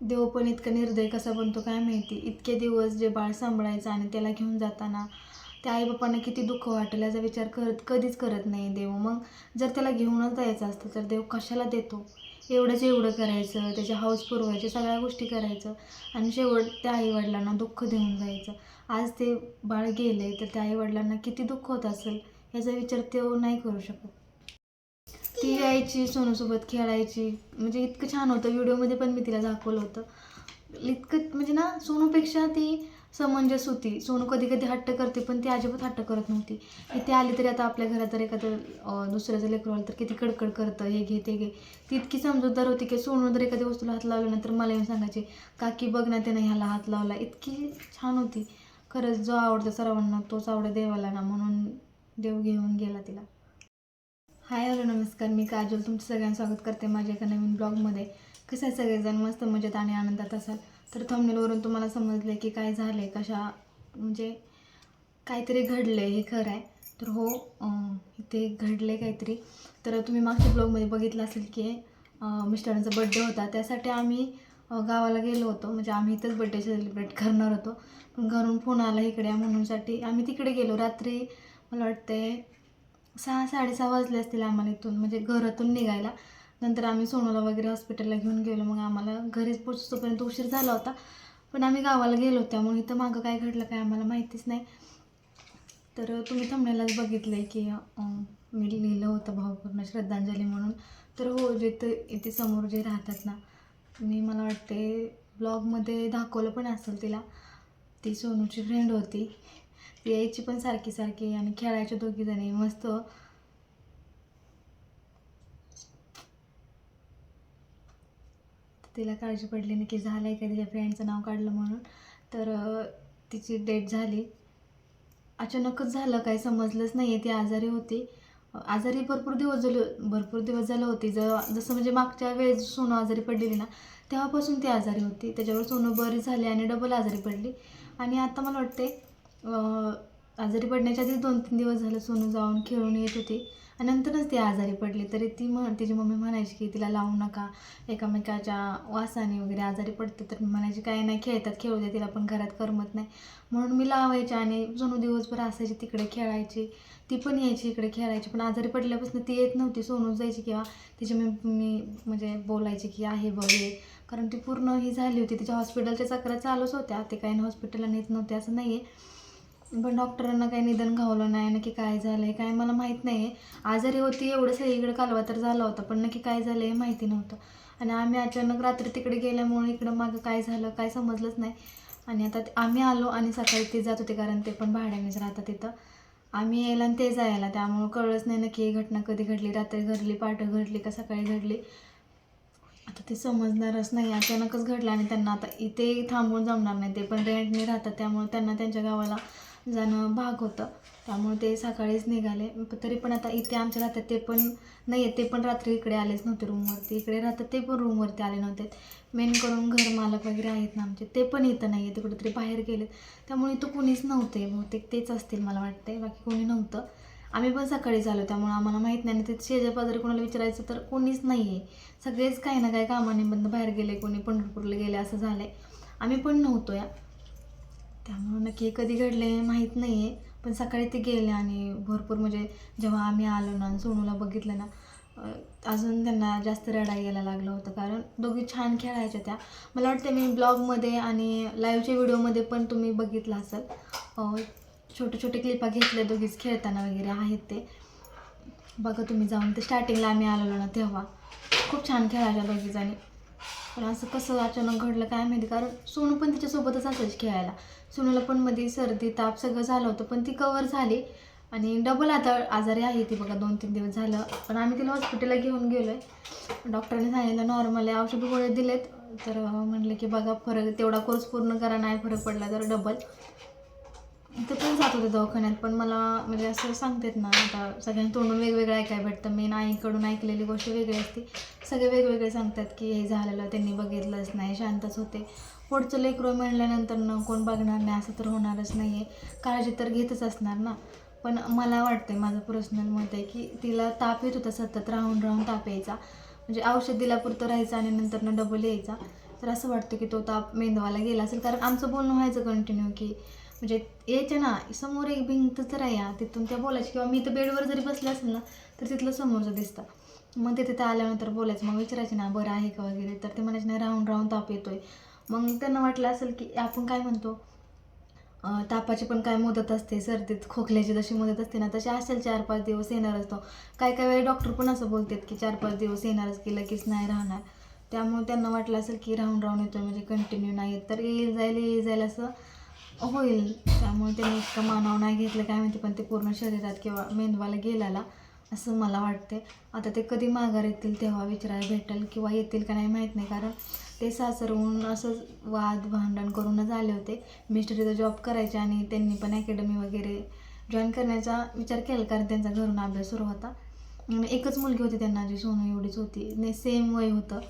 देव पण इतकं निर्दय कसा बनतो काय माहिती? इतके दिवस जे बाळ सांभाळायचं आणि त्याला घेऊन जाताना त्या आईबापांना किती दुःख वाटेल याचा विचार करत कधीच करत नाही देव. मग जर त्याला घेऊनच जायचं असतं तर देव कशाला देतो? एवढंच एवढं करायचं त्याचे हाऊस पुरवायचे सगळ्या गोष्टी करायचं आणि शेवट त्या आईवडिलांना दुःख देऊन जायचं. आज ते बाळ गेले तर त्या आईवडिलांना किती दुःख होत असेल याचा विचार तो नाही करू शकत. ती यायची सोनूसोबत खेळायची. म्हणजे इतकं छान होतं. व्हिडिओमध्ये पण मी तिला दाखवलं होतं. इतकं म्हणजे ना सोनूपेक्षा ती समंजस होती. सोनू कधी कधी हट्ट करते पण ती अजिबात हट्ट करत नव्हती. इथे आली तरी आता आपल्या घरात जर एखादं दुसऱ्याचं लेकरू आलं तर किती कडकड करतं. हे घे ते घे. ती इतकी समजूतदार होती की सोनू जर एखाद्या वस्तूला हात लावला ना तर मला येऊन सांगायची काकी बघ ना त्यानं ह्याला हात लावला. इतकी छान होती. खरंच जो आवडतो सर्वांना तोच आवडे देवाला ना म्हणून देव घेऊन गेला तिला. हाय हॅलो नमस्कार. मी काजल. तुमचं सगळ्यांना स्वागत करते माझ्या एका नवीन ब्लॉगमध्ये. कसं आहे सगळेजण मस्त मजेत आणि आनंदात असाल? तर थंबनेलवरून तुम्हाला समजलं की काय झालं आहे कशा म्हणजे काहीतरी घडलं आहे हे खरं आहे. तर हो इथे घडलं आहे काहीतरी. तर तुम्ही मागच्या ब्लॉगमध्ये बघितलं असेल की मिस्टरांचा बड्डे होता. त्यासाठी आम्ही गावाला गेलो होतो. म्हणजे आम्ही इथंच बड्डे सेलिब्रेट करणार होतो. पण घरून फोन आला इकडे या म्हणूनसाठी आम्ही तिकडे गेलो. रात्री मला वाटते सहा साडेसहा वाजले असतील आम्हाला इथून म्हणजे घरातून निघायला. नंतर आम्ही सोनूला वगैरे हॉस्पिटलला घेऊन गेलो. मग आम्हाला घरीच पोचतोपर्यंत उशीर झाला होता. पण आम्ही गावाला गेलो त्यामुळे इथं मागं काय घडलं काय आम्हाला माहितीच नाही. तर तुम्ही थांबण्यालाच बघितलं आहे की मी लिहिलं होतं भावपूर्ण श्रद्धांजली म्हणून. तर हो जे इथे समोर जे राहतात ना मी मला वाटते ब्लॉगमध्ये दाखवलं पण असेल तिला. ती सोनूची फ्रेंड होती. यायची पण सारखी सारखी आणि खेळायच्या दोघीजणी मस्त. तिला काळजी पडली नाही की झालं आहे का तिच्या फ्रेंडचं नाव काढलं म्हणून. तर तिची डेट झाली. अचानकच झालं काय समजलंच नाही आहे ती आजारी होती. आजारी भरपूर दिवस झाले भरपूर दिवस झालं होती. ज जसं म्हणजे मागच्या वेळेस सोनं आजारी पडलेली ना तेव्हापासून ती आजारी होती. त्याच्यावर सोनं बरी झाली आणि डबल आजारी पडली. आणि आता मला वाटते आजारी पडण्याच्या आधी दोन तीन दिवस झालं सोनू जाऊन खेळून येत होती. आणि नंतरच ती आजारी पडली. तरी ती म्हण तिची मम्मी म्हणायची की तिला लावू नका. एकामेकाच्या वासाने वगैरे आजारी पडते तर मी म्हणायची काय नाही खेळतात खेळू दे. तिला पण घरात करमत नाही. म्हणून मी लावायचे आणि सोनू दिवसभर असायची तिकडे खेळायची. ती पण यायची इकडे खेळायची. पण आजारी पडल्यापासून ती येत नव्हती. सोनू जायची किंवा तिची मी मी म्हणजे बोलायची की आहे बघ कारण ती पूर्ण ही झाली होती. तिच्या हॉस्पिटलच्या चक्रा चालूच होत्या. ते काही हॉस्पिटलला नेत नव्हते असं नाही आहे पण डॉक्टरांना काही निधन घावलं नाही नक्की काय झालं आहे काय मला माहीत नाही. आहे आजारी होती एवढं सगळीकडे कालवा तर झाला होता पण नक्की काय झालं हे माहिती नव्हतं. आणि आम्ही अचानक रात्री तिकडे गेल्यामुळे इकडं मागं काय झालं काय समजलंच नाही. आणि आता ते- आम्ही आलो आणि सकाळी ते जात होते कारण ते पण भाड्यानेच राहतात तिथं आम्ही यायला आणि ते जायला त्यामुळं कळलंच नाही नक्की ही घटना कधी घडली रात्री घडली पाठं घडली का सकाळी घडली. आता ते समजणारच नाही अचानकच घडलं आणि त्यांना आता इथे थांबून जमणार नाही ते पण रेंटने राहतात त्यामुळे त्यांना त्यांच्या गावाला जाणं भाग होतं. त्यामुळे ते सकाळीच निघाले. तरी पण आता इथे आमच्या राहतात ते पण नाही आहेत ते पण रात्री इकडे आलेच नव्हते रूमवरती इकडे राहतात ते पण रूमवरती आले नव्हते. मेन करून घर मालक वगैरे आहेत ना आमचे. ते पण इथं नाही आहे ते कुठेतरी बाहेर गेलेत. त्यामुळे इथं कोणीच नव्हते. बहुतेक तेच असतील मला वाटते बाकी कोणी नव्हतं. आम्ही पण सकाळीच आलो. त्यामुळे आम्हाला माहीत नाही. आणि ते शेजापाजारी कोणाला विचारायचं तर कोणीच नाही आहे सगळेच काही ना काही कामानिबंध बाहेर गेले. कोणी पंढरपूरला गेले. असं झालं आहे आम्ही पण नव्हतो या. त्यामुळं नक्की कधी घडले माहीत नाही आहे पण सकाळी ते गेले आणि भरपूर म्हणजे जेव्हा आम्ही आलो ना सोनूला बघितलं ना अजून त्यांना जास्त रडा यायला लागलं होतं. कारण दोघी छान खेळायच्या त्या. मला वाटतं मी ब्लॉगमध्ये आणि लाईव्हच्या व्हिडिओमध्ये पण तुम्ही बघितलं असेल. छोटे छोटे क्लिपा घेतले दोघीच खेळताना वगैरे आहेत ते. बघा तुम्ही जाऊन. ते स्टार्टिंगला आम्ही आलेलो ना तेव्हा. खूप छान खेळायच्या दोघीजणी. पण असं कसं अचानक घडलं काय माहिती? कारण सोनू पण तिच्यासोबतच असायची खेळायला. सोनूला पण मध्ये सर्दी ताप सगळं झालं होतं पण ती कवर झाली. आणि डबल आता आजारी आहे ती बघा दोन तीन दिवस झालं. पण आम्ही तिला हॉस्पिटलला घेऊन गेलो आहे डॉक्टरने सांगितलं नॉर्मल आहे औषध गोळे दिलेत. तर म्हणलं की बघा फरक तेवढा कोर्स पूर्ण करा नाही फरक पडला तर डबल इथं पण जात होते दवाखान्यात पण मला म्हणजे असं सांगतात ना आता सगळ्यांनी तोंडून वेगवेगळं ऐकाय भेटतं. मी आईकडून ऐकलेली गोष्ट वेगळी असते. सगळे वेगवेगळे सांगतात की हे झालेलं त्यांनी बघितलंच नाही शांतच होते. पुढचं लेकरू म्हणल्यानंतर न कोण बघणार नाही असं तर होणारच नाही आहे काळजी तर घेतच असणार ना. पण मला वाटतं माझं पर्सनल मत आहे की तिला ताप येत होता सतत राहून राहून ताप यायचा. म्हणजे औषध दिल्यापुरतं राहायचं आणि नंतर डबल यायचा. तर असं वाटतं की तो ताप मेंदवाला गेला असेल. कारण आमचं बोलणं व्हायचं कंटिन्यू की म्हणजे यायच्या ना समोर एक भिंत तर आहे या, तिथून त्या बोलायची. किंवा मी तर बेडवर जरी बसले असेल ना तर तिथलं समोरचं दिसतं. मग ते तिथे आल्यानंतर बोलायचं मग विचारायचे ना बरं आहे का वगैरे? तर ते म्हणायचे नाही राहून राहून ताप येतोय. मग त्यांना वाटलं असेल की आपण काय म्हणतो तापाची पण काय मुदत असते सर्दीत खोकल्याची जशी मुदत असते ना तशी असेल चार पाच दिवस येणार असतो काय काय वेळी डॉक्टर पण असं बोलतात की चार पाच दिवस येणारच की लगेच नाही राहणार. त्यामुळे त्यांना वाटलं असेल की राहून राहून येतोय म्हणजे कंटिन्यू नाही तर येईल जाईल येईल जाईल असं होईल. त्यामुळे त्यांनी इतकं मानावं नाही घेतलं. काय माहिती पण ते पूर्ण शरीरात किंवा मेंदवाला गेलेला असं मला वाटते आता ते कधी माघार येतील तेव्हा विचारायला भेटेल किंवा येतील का नाही माहीत नाही. कारण ते सासरहून असंच वाद भांडण करूनच आले होते. मिस्टर जॉब करायचे आणि त्यांनी पण अकॅडमी वगैरे जॉईन करण्याचा विचार केला. कारण त्यांचा घरून अभ्यास सुरू होता. एकच मुलगी होती त्यांना जी सोनू एवढीच होती. ने सेम वय होतं.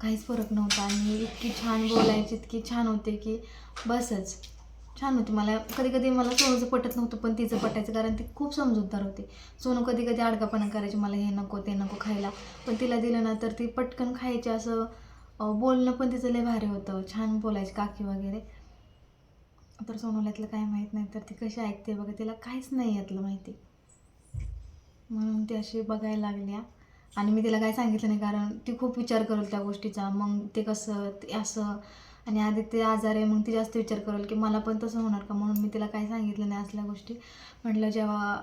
काहीच फरक नव्हता. आणि इतकी छान बोलायची इतकी छान होते की बसच. छान होती. मला कधी कधी मला सोनूचं पटत नव्हतं पण तिचं पटायचं कारण ती खूप समजूतदार होती. सोनू कधी कधी आडकापणा करायची मला हे नको ते नको खायला. पण तिला दिलं ना तर ती पटकन खायची असं बोलणं पण तिचं लय भारी होतं. छान बोलायची काकी वगैरे. तर सोनूला यातलं काय माहीत नाही तर ती कशी ऐकते बघा तिला काहीच नाही यातलं माहिती. म्हणून ती अशी बघायला लागल्या. आणि मी तिला काय सांगितलं नाही कारण ती खूप विचार करेल त्या गोष्टीचा. मग ते कसं ते असं आणि आधी ते आजार आहे मग ती जास्त विचार करेल की मला पण तसं होणार का? म्हणून मी तिला काय सांगितलं नाही असल्या गोष्टी. म्हटलं जेव्हा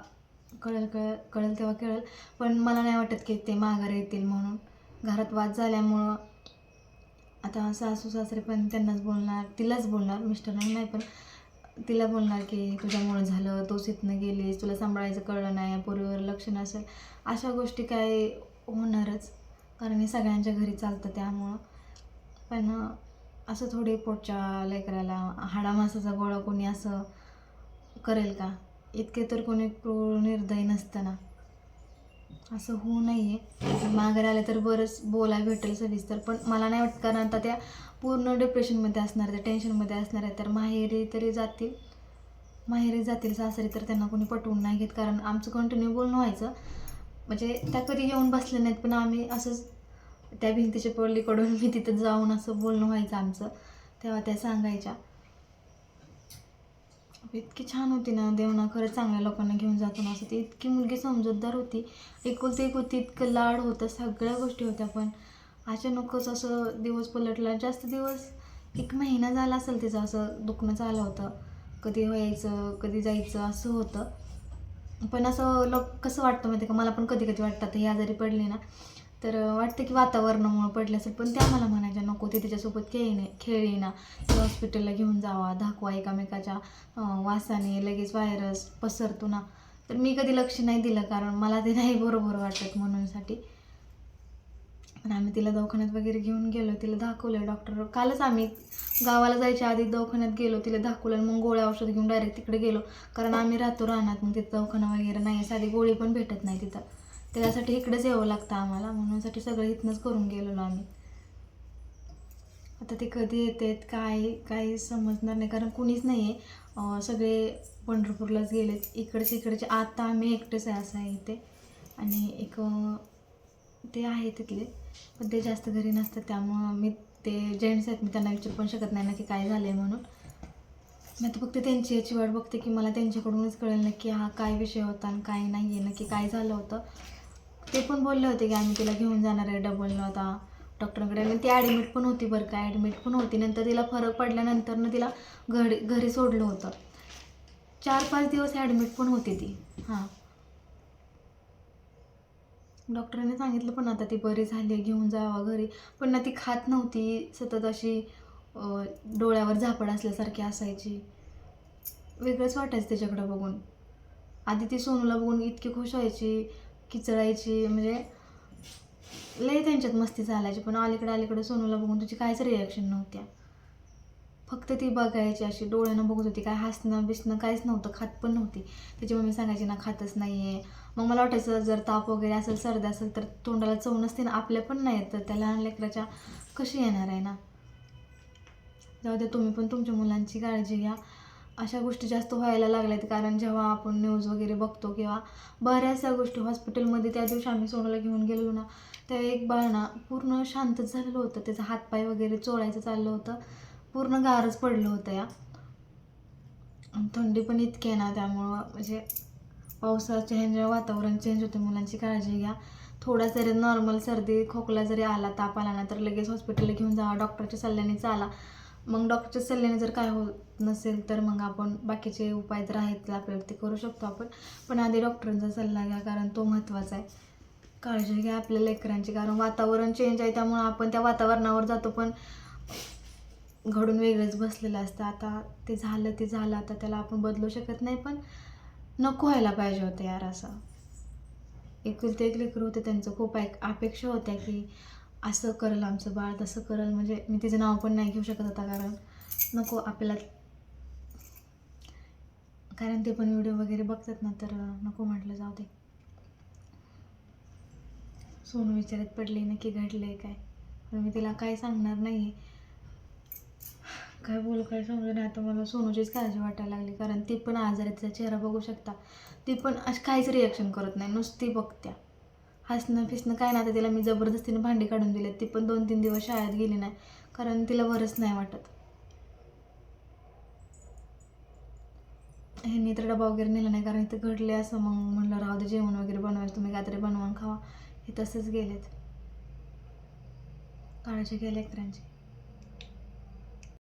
कळेल कळ कळेल तेव्हा कळेल. पण मला नाही वाटत की ते माघार येतील म्हणून. घरात वाद झाल्यामुळं आता सासू सासरे पण त्यांनाच बोलणार तिलाच बोलणार मिस्टरांना नाही पण तिला बोलणार की तुझ्यामुळं झालं तोच इथनं गेलीस तुला सांभाळायचं कळलं नाही पोरीवर लक्ष नसेल. अशा गोष्टी काय होणारच. कारण हे सगळ्यांच्या घरी चालतं त्यामुळं. पण असं थोडे पोटच्या लेकराला हाडामासाचा गोळा कोणी असं करेल का? इतके तर कोणी क्रूर निर्दयी नसतं ना असं होऊ नाही आहे माघारी आले तर बरंच बोलाय भेटेल सविस्तर पण मला नाही वाटत कारण आता त्या पूर्ण डिप्रेशनमध्ये असणार त्या टेन्शनमध्ये असणार आहे तर माहेरी तरी जातील. माहेरी जातील सासरी तर त्यांना कोणी पटवून नाही घेत कारण आमचं कंटिन्यू बोलणं व्हायचं. म्हणजे त्या कधी येऊन बसले नाहीत पण आम्ही असंच त्या भिंतीच्या पल्लीकडून मी तिथं जाऊन असं बोलणं व्हायचं आमचं. तेव्हा त्या सांगायच्या. इतकी छान होती ना देवना खरंच चांगल्या लोकांना घेऊन जातो ना. असं ती इतकी मुलगी समजूतदार होती. एकुलती एक होती इतकं लाड होतं सगळ्या गोष्टी होत्या. पण अचानकच असं दिवस पलटला. जास्त दिवस एक महिना झाला असेल तिचं असं दुखणं झालं होतं. कधी व्हायचं कधी जायचं असं होतं. पण असं लोक कसं वाटतं माहिती का? मला पण कधी कधी वाटतं आता ही आजारी पडली ना. तर वाटतं की वातावरणामुळं पडलं असेल पण त्या मला म्हणायच्या नको ते तिच्यासोबत खेळणे खेळी ना हॉस्पिटलला घेऊन जावा दाखवा एकामेकाच्या वासाने लगेच व्हायरस पसरतो ना. तर मी कधी लक्ष नाही दिलं कारण मला ते नाही बरोबर वाटत म्हणूनसाठी. पण आम्ही तिला दवाखान्यात वगैरे घेऊन गेलो तिला दाखवलं. डॉक्टर कालच आम्ही गावाला जायच्या आधी दवाखान्यात गेलो तिला दाखवलं आणि मग गोळ्या औषध घेऊन डायरेक्ट तिकडे गेलो. कारण आम्ही राहतो राहणार मग तिथं दवाखाना वगैरे नाही साधी गोळी पण भेटत नाही तिथं. त्याच्यासाठी इकडेच यावं लागतं आम्हाला. म्हणूनसाठी सगळं इथनंच करून गेलेलो आम्ही. आता ते कधी येतात काय काही समजणार नाही. कारण कुणीच नाही आहे सगळे पंढरपूरलाच गेलेत. इकडचे इकडचे. आता आम्ही एकटेच आहे असं आहे इथे. आणि एक ते आहे तिथले. पण ते जास्त घरी नसतात. त्यामुळं मी ते जेंट्स आहेत मी त्यांना विचारू पण शकत नाही ना की काय झालं आहे म्हणून. मी आता फक्त त्यांची याची वाट बघते की मला त्यांच्याकडूनच कळेल ना की हा काय विषय होता आणि काय नाही आहे नक्की काय झालं होतं. ते पण बोलले होते की आम्ही तिला घेऊन जाणार आहे डबलला होता डॉक्टरांकडे आणि ती ॲडमिट पण होती बरं का. ॲडमिट पण होती. नंतर तिला फरक पडल्यानंतर ना तिला घरी घरी सोडलं होतं. चार पाच दिवस ॲडमिट पण होती ती. हां. डॉक्टरांनी सांगितलं पण आता ती बरी झाली घेऊन जावा घरी. पण ना ती खात नव्हती. सतत अशी डोळ्यावर झापड असल्यासारखी असायची. वेगळंच वाटायचं त्याच्याकडं बघून. आधी ती सोनूला बघून इतकी खुश व्हायची. किचडायची म्हणजे लय त्यांच्यात मस्ती चालायची पण अलीकडे अलीकडे सोनूला बघून तुझी काहीच रिॲक्शन नव्हत्या. फक्त ती बघायची अशी डोळ्यानं बघत होती. काय हसणं बिसणं काहीच नव्हतं. खात पण नव्हती. त्याची मम्मी सांगायची ना खातच नाही आहे मग मला वाटायचं जर ताप वगैरे असेल सर्दी असेल तर तोंडाला चव नसते ना आपल्या पण नाही येत. तर त्या लहान लेकराच्या कशी येणार आहे ना? जाऊ द्या तुम्ही पण तुमच्या मुलांची काळजी घ्या. अशा गोष्टी जास्त व्हायला लागल्यात. कारण जेव्हा आपण न्यूज वगैरे बघतो किंवा बऱ्याचशा गोष्टी हॉस्पिटलमध्ये त्या दिवशी आम्ही सोनूला घेऊन गेलेलो ना त्या एक बाळ ना पूर्ण शांतच झालेलं होतं. त्याचा हातपाय वगैरे चोळायचं चाललं होतं. पूर्ण गारच पडलं होतं या. आणि थंडी पण इतकी आहे ना त्यामुळं म्हणजे पावसाच्या ह्याच्या वातावरण चेंज होते मुलांची काळजी घ्या. थोडा जरी नॉर्मल सर्दी खोकला जरी आला ताप आला ना तर लगेच हॉस्पिटलला घेऊन जावा. डॉक्टरच्या सल्ल्याने चाला. मग डॉक्टरच्या सल्ल्याने जर काय हो नसेल तर मग आपण बाकीचे उपाय तर आहेत ते आपल्याला ते करू शकतो आपण. पण आधी डॉक्टरांचा सल्ला घ्या कारण तो महत्त्वाचा आहे. काळजी घ्या आपल्या लेकरांची कारण वातावरण चेंज आहे त्यामुळं आपण त्या वातावरणावर जातो पण घडून वेगळंच बसलेलं असतं. आता ते झालं ते झालं आता त्याला आपण बदलू शकत नाही पण नको व्हायला पाहिजे होतं यार असं. एकुलते एक लेकरं होते त्यांचं खूप ऐक अपेक्षा होत्या की असं करल आमचं बाळ तसं करल. म्हणजे मी तिचं नाव पण नाही घेऊ शकत आता कारण नको आपल्याला कारण ते पण व्हिडिओ वगैरे बघतात ना तर नको म्हटलं जाऊ दे. सोनू विचारत पडले नक्की घडले काय? पण मी तिला काय सांगणार नाही काय बोलू काय समजून आता मला सोनूचीच काळजी वाटायला लागली कारण ती पण आजारी तिचा चेहरा बघू शकता. ती पण अशी काहीच रिॲक्शन करत नाही नुसती बघत्या. हसणं फिसणं काय नाही आता तिला मी जबरदस्तीने भांडी काढून दिले ती पण दोन तीन दिवस शाळेत गेली नाही कारण तिला बरंच नाही वाटत. ह्यांनी तर डबा वगैरे नेला नाही कारण इथं घडले असं मग म्हणलं राहू दे जेवण वगैरे बनवायचं तुम्ही काहीतरी बनवून खावा. हे तसंच गेलेत. काळजी घ्या लेकरांची.